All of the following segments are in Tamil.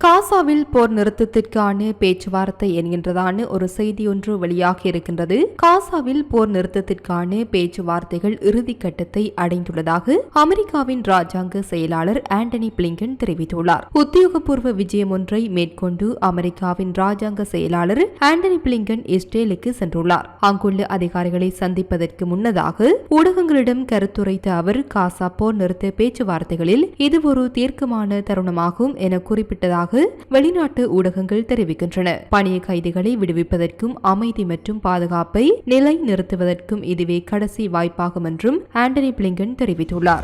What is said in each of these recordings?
காசாவில் போர் நிறுத்தத்திற்கான பேச்சுவார்த்தை என்கின்றதான ஒரு செய்தி ஒன்று வெளியாகி இருக்கின்றது. காசாவில் போர் நிறுத்தத்திற்கான பேச்சுவார்த்தைகள் இறுதி கட்டத்தை அடைந்துள்ளதாக அமெரிக்காவின் ராஜாங்க செயலாளர் ஆண்டனி பிளிங்கன் தெரிவித்துள்ளார். உத்தியோகபூர்வ விஜயம் ஒன்றை மேற்கொண்டு அமெரிக்காவின் ராஜாங்க செயலாளர் ஆண்டனி பிளிங்கன் இஸ்ரேலுக்கு சென்றுள்ளார். அங்குள்ள அதிகாரிகளை சந்திப்பதற்கு முன்னதாக ஊடகங்களிடம் கருத்துரைத்த அவர் காசா போர் நிறுத்த பேச்சுவார்த்தைகளில் இது ஒரு தீர்க்கமான தருணமாகும் என குறிப்பிட்டதாக வெளிநாட்டு ஊடகங்கள் தெரிவிக்கின்றன. பணிய கைதிகளை விடுவிப்பதற்கும் அமைதி மற்றும் பாதுகாப்பை நிலை நிறுத்துவதற்கும் இதுவே கடைசி வாய்ப்பாகும் என்றும் ஆண்டனி பிளிங்கன் தெரிவித்துள்ளார்.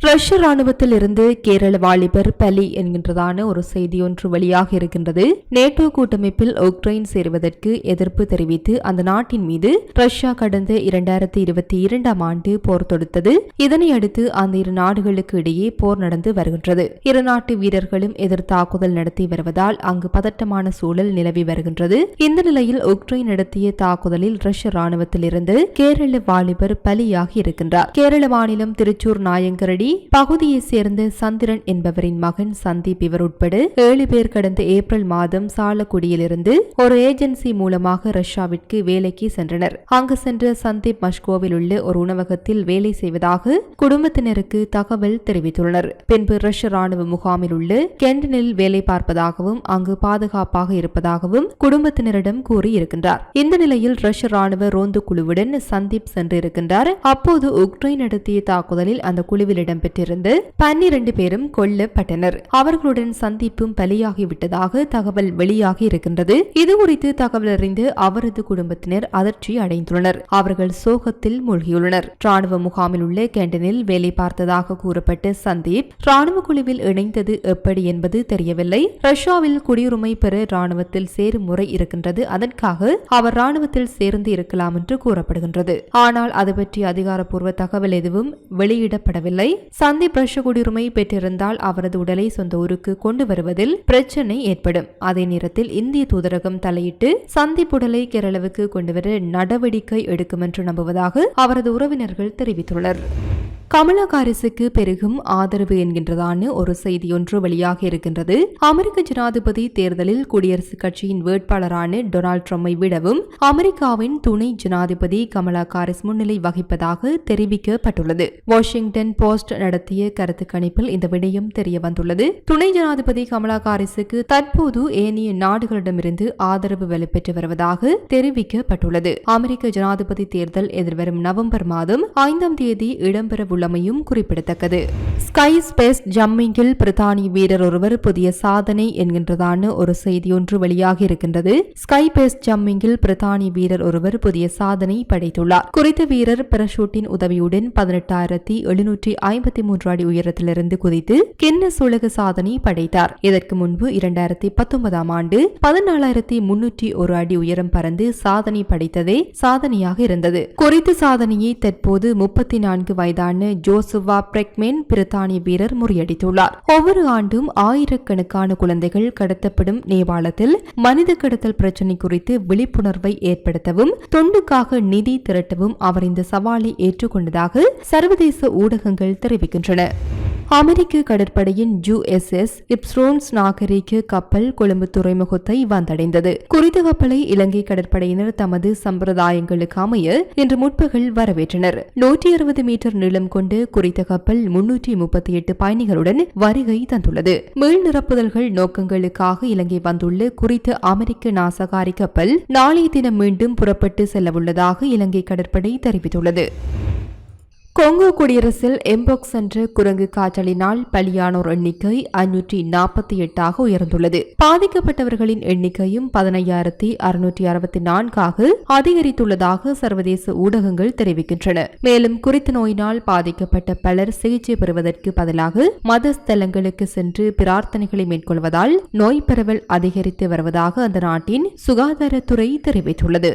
ரஷ்ய ராணுவத்தில் இருந்து கேரள வாலிபர் பலி என்கின்றதான ஒரு செய்தி ஒன்று வெளியாக இருக்கின்றது. நேட்டோ கூட்டமைப்பில் உக்ரைன் சேருவதற்கு எதிர்ப்பு தெரிவித்து அந்த நாட்டின் மீது ரஷ்யா கடந்த இரண்டாயிரத்தி இருபத்தி இரண்டாம் ஆண்டு போர் தொடுத்தது. இதனை அடுத்து அந்த இரு நாடுகளுக்கு இடையே போர் நடந்து வருகின்றது. இரு நாட்டு வீரர்களும் எதிர் தாக்குதல் நடத்தி வருவதால் அங்கு பதட்டமான சூழல் நிலவி வருகின்றது. இந்த நிலையில் உக்ரைன் நடத்திய தாக்குதலில் ரஷ்ய ராணுவத்தில் இருந்து கேரள வாலிபர் பலியாகி இருக்கின்றார். கேரள மாநிலம் திருச்சூர் நாயங்கரடி பகுதியைச் சேர்ந்த சந்திரன் என்பவரின் மகன் சந்தீப் இவர் உட்பட ஏழு பேர் கடந்த ஏப்ரல் மாதம் சாலக்குடியிலிருந்து ஒரு ஏஜென்சி மூலமாக ரஷ்யாவிற்கு வேலைக்கு சென்றனர். அங்கு சென்ற சந்தீப் மஸ்கோவில் உள்ள ஒரு உணவகத்தில் வேலை செய்வதாக குடும்பத்தினருக்கு தகவல் தெரிவித்துள்ளனர். பின்பு ரஷ்ய ராணுவ முகாமில் உள்ள கெண்டனில் வேலை பார்ப்பதாகவும் அங்கு பாதுகாப்பாக இருப்பதாகவும் குடும்பத்தினரிடம் கூறியிருக்கின்றார். இந்த நிலையில் ரஷ்ய ராணுவ ரோந்து குழுவுடன் சந்தீப் சென்றிருக்கின்றார். அப்போது உக்ரைன் நடத்திய தாக்குதலில் அந்த குழுவிலிடம் இடம்பெற்றிருந்து பன்னிரண்டு பேரும் கொல்லப்பட்டனர். அவர்களுடன் சந்திப்பும் பலியாகிவிட்டதாக தகவல் வெளியாகி இருக்கின்றது. இது குறித்து தகவல் அறிந்து அவரது குடும்பத்தினர் அதிர்ச்சி அடைந்துள்ளனர். அவர்கள் சோகத்தில் மூழ்கியுள்ளனர். ராணுவ முகாமில் உள்ள கேண்டனில் வேலை பார்த்ததாக கூறப்பட்ட சந்தீப் ராணுவ குழுவில் இணைந்தது எப்படி என்பது தெரியவில்லை. ரஷ்யாவில் குடியுரிமை பெற ராணுவத்தில் சேரும் முறை இருக்கின்றது. அதற்காக அவர் ராணுவத்தில் சேர்ந்து இருக்கலாம் என்று கூறப்படுகின்றது. ஆனால் அது பற்றி அதிகாரப்பூர்வ தகவல் எதுவும் வெளியிடப்படவில்லை. சந்தி பிரஷ குடியுரிமை பெற்றிருந்தால் அவரது உடலை சொந்த ஊருக்கு கொண்டு வருவதில் பிரச்சனை ஏற்படும். அதே நேரத்தில் இந்திய தூதரகம் தலையிட்டு சந்தீப் உடலை கேரளாவுக்கு கொண்டுவர நடவடிக்கை எடுக்கும் என்று நம்புவதாக அவரது உறவினர்கள் தெரிவித்துள்ளனர். கமலா ஹாரிஸுக்கு பெருகும் ஆதரவு என்கின்றதான ஒரு செய்தி ஒன்று வெளியாக இருக்கின்றது. அமெரிக்க ஜனாதிபதி தேர்தலில் குடியரசுக் கட்சியின் வேட்பாளரான டொனால்ட் ட்ரம்பை விடவும் அமெரிக்காவின் துணை ஜனாதிபதி கமலா ஹாரிஸ் முன்னிலை வகிப்பதாக தெரிவிக்கப்பட்டுள்ளது. வாஷிங்டன் போஸ்ட் நடத்திய கருத்து கணிப்பில் இந்த விடயம் தெரிய வந்துள்ளது துணை ஜனாதிபதி கமலா ஹாரிஸுக்கு தற்போது ஏனைய நாடுகளிடமிருந்து ஆதரவு வெளிப்பெற்று வருவதாக தெரிவிக்கப்பட்டுள்ளது. அமெரிக்க ஜனாதிபதி தேர்தல் எதிர்வரும் நவம்பர் மாதம் ஐந்தாம் தேதி இடம்பெற உள்ளமையும் குறிப்பிடத்தக்கது. ஸ்கை ஸ்பேஸ் ஜம்மிங்கில் பிரித்தானிய வீரர் ஒருவர் புதிய சாதனை என்கின்றதான ஒரு செய்தி ஒன்று வெளியாகி இருக்கின்றது. ஸ்கை பேஸ் ஜம்மிங்கில் பிரித்தானிய வீரர் ஒருவர் புதிய சாதனை படைத்துள்ளார். குறித்த வீரர் பிரஷூட்டின் உதவியுடன் பதினெட்டாயிரத்தி எழுநூற்றி ஐம்பத்தி மூன்று அடி உயரத்திலிருந்து குதித்து கின்னஸ் உலக சாதனை படைத்தார். இதற்கு முன்பு இரண்டாயிரத்தி பத்தொன்பதாம் ஆண்டு பதினாலாயிரத்தி முன்னூற்றி ஒரு அடி உயரம் பறந்து சாதனை படைத்ததே சாதனையாக இருந்தது. குறித்த சாதனையை தற்போது முப்பத்தி நான்கு வயதான ஜோசுவா பிரெக்மேன் பிரித்தானிய வீரர் முறியடித்துள்ளார். ஒவ்வொரு ஆண்டும் ஆயிரக்கணக்கான குழந்தைகள் கடத்தப்படும் நேபாளத்தில் மனித கடத்தல் பிரச்சினை குறித்து விழிப்புணர்வை ஏற்படுத்தவும் தொண்டுக்காக நிதி திரட்டவும் அவர் இந்த சவாலை ஏற்றுக்கொண்டதாக சர்வதேச ஊடகங்கள் தெரிவிக்கின்றன. அமெரிக்க கடற்படையின் யுஎஸ்எஸ் இப்ஸ்ரோன்ஸ் நாகரீக கப்பல் கொழும்பு துறைமுகத்தை வந்தடைந்தது. குறித்த கப்பலை இலங்கை கடற்படையினர் தமது சம்பிரதாயங்களுக்கு அமைய இன்று முற்பகல் வரவேற்றனர். நூற்றி அறுபது மீட்டர் நீளம் கொண்டு குறித்த கப்பல் முன்னூற்றி முப்பத்தி எட்டு பயணிகளுடன் வருகை தந்துள்ளது. மீள் நிரப்புதல்கள் நோக்கங்களுக்காக இலங்கை வந்துள்ள குறித்த அமெரிக்க நாசகாரி கப்பல் நாளைய தினம் மீண்டும் புறப்பட்டு செல்லவுள்ளதாக இலங்கை கடற்படை தெரிவித்துள்ளது. கொங்கோ குடியரசில் எம்போக்ஸ் என்ற குரங்கு காய்ச்சலினால் பலியானோர் எண்ணிக்கை ஐநூற்றி நாற்பத்தி எட்டாக உயர்ந்துள்ளது. பாதிக்கப்பட்டவர்களின் எண்ணிக்கையும் பதினையாயிரத்தி அறுநூற்றி அறுபத்தி நான்காக அதிகரித்துள்ளதாக சர்வதேச ஊடகங்கள் தெரிவிக்கின்றன. மேலும் குறித்த நோயினால் பாதிக்கப்பட்ட பலர் சிகிச்சை பெறுவதற்கு பதிலாக மத ஸ்தலங்களுக்கு சென்று பிரார்த்தனைகளை மேற்கொள்வதால் நோய் பரவல் அதிகரித்து வருவதாக அந்த நாட்டின் சுகாதாரத்துறை தெரிவித்துள்ளது.